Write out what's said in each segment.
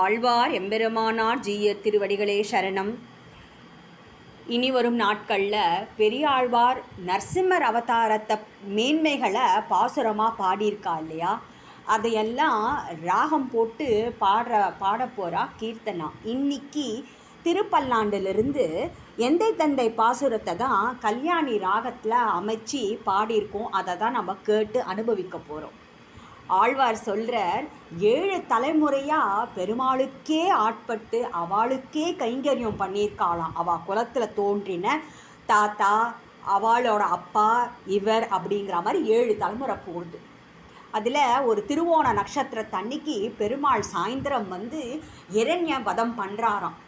ஆழ்வார் எம்பெருமானார் ஜீய திருவடிகளே சரணம். இனி வரும் நாட்களில் பெரியாழ்வார் நரசிம்மர் அவதாரத்தை மேன்மைகளை பாசுரமாக பாடியிருக்கா இல்லையா? அதையெல்லாம் ராகம் போட்டு பாடுற பாட போகிறா கீர்த்தனா. இன்னைக்கு திருப்பல்லாண்டிலிருந்து எந்தை தந்தை பாசுரத்தை தான் கல்யாணி ராகத்தில் அமைச்சு பாடியிருக்கோம். அதை தான் நம்ம கேட்டு அனுபவிக்க போகிறோம் ஆழ்வார் சொல்கிறார் ஏழு தலைமுறையாக பெருமாளுக்கே ஆட்பட்டு அவளுக்கே கைங்கரியம் பண்ணியிருக்காளாம். அவள் குலத்தில் தோன்றின தாத்தா அவளோட அப்பா இவர் அப்படிங்கிற மாதிரி ஏழு தலைமுறை போகுது. அதில் ஒரு திருவோண நட்சத்திரத்தன்னைக்கு பெருமாள் சாயந்தரம் வந்து இரண்ய வதம் பண்ணுறாராம்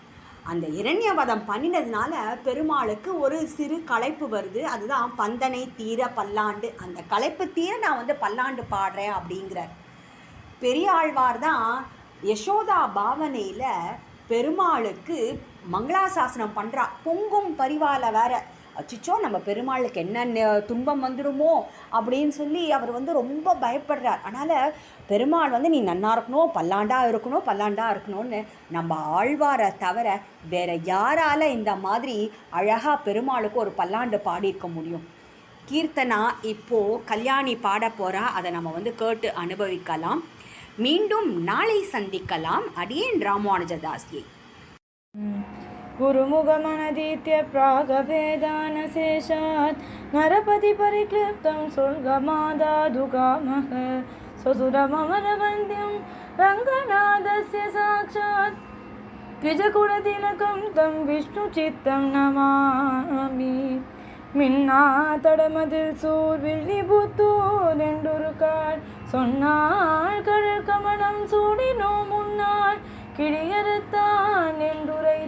அந்த இரண்யவதம் பண்ணினதுனால பெருமாளுக்கு ஒரு சிறு களைப்பு வருது. அதுதான் பந்தனை தீர பல்லாண்டு. அந்த களைப்பு தீர நான் வந்து பல்லாண்டு பாடுறேன் அப்படிங்கிறார். பெரியாழ்வார் தான் யசோதா பாவனையில் பெருமாளுக்கு மங்களாசாசனம் பண்ணுறா பொங்கும் பரிவால வேற. அச்சிச்சோ நம்ம பெருமாளுக்கு என்ன துன்பம் வந்துடுமோ அப்படின்னு சொல்லி அவர் வந்து ரொம்ப பயப்படுறார். அதனால் பெருமாள் வந்து நீ நன்னா இருக்கணும் பல்லாண்டாக இருக்கணும் பல்லாண்டாக இருக்கணும்னு நம்ம ஆழ்வாரை தவிர வேற யாரால இந்த மாதிரி அழகாக பெருமாளுக்கு ஒரு பல்லாண்டு பாடியிருக்க முடியும்? கீர்த்தனா இப்போது கல்யாணி பாட போகிறா அதை நம்ம வந்து கேட்டு அனுபவிக்கலாம். மீண்டும் நாளை சந்திக்கலாம். அடியேன் ராமானுஜதாசியை. गुरुमुखमनदीत्य प्रागभेदानशेषात् नरपतिपरिक्लिप्तं स्वर्गमादादुकामः स्वसुरममरवन्द्यं रङ्गनाथस्य साक्षात् द्विजकुलतिलकं तं विष्णुचित्तं नमामि மின்னாத்தடமதில் சூர் வில்லி புத்தூர் என்றொருக்கால் சொன்னாள் கடல் கமலம் சூடினோம் முன்னாள் கிழியறுத்தான் என்றுரைத்தோம் கீழ்மையினில்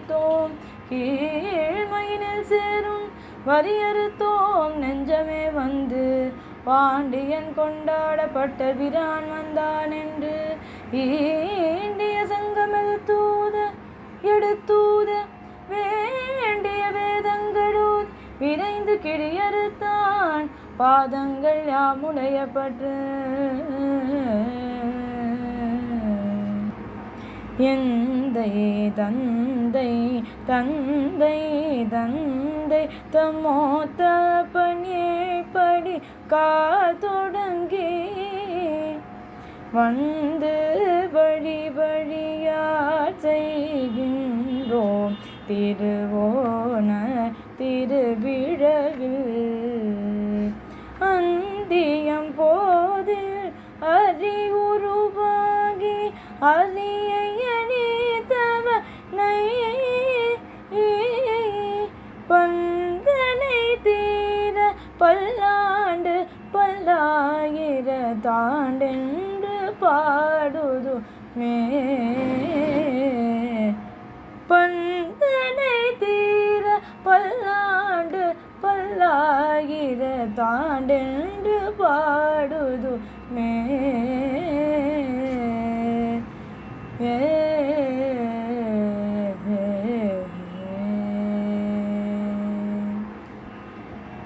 சேரும் வரியறுத்தோம் நெஞ்சமே வந்து. பாண்டியன் கொண்டாடப்பட்ட பிரான் வந்தான் என்று ஈண்டிய சங்கமெல் தூத எடுத்தூத வேண்டிய வேதங்களூர் விரைந்து கிடியறுத்தான். பாதங்கள் யாமுடைய என் தந்தை தந்தை தந்தை தந்தை தமோத்த பணியேப்படி காத்தொடங்கி. வந்து வழி வழியா செய்கின்றோம் திருவோண திருவிழவில். அந்தியம் போதில் அறிவுருவாகி அறி பல்லாண்டு பல்லாயிர தாண்டென்று பாடுது மே. பந்தனை தீர பல்லாண்டு பல்லாயிர தாண்டென்று பாடுது மே.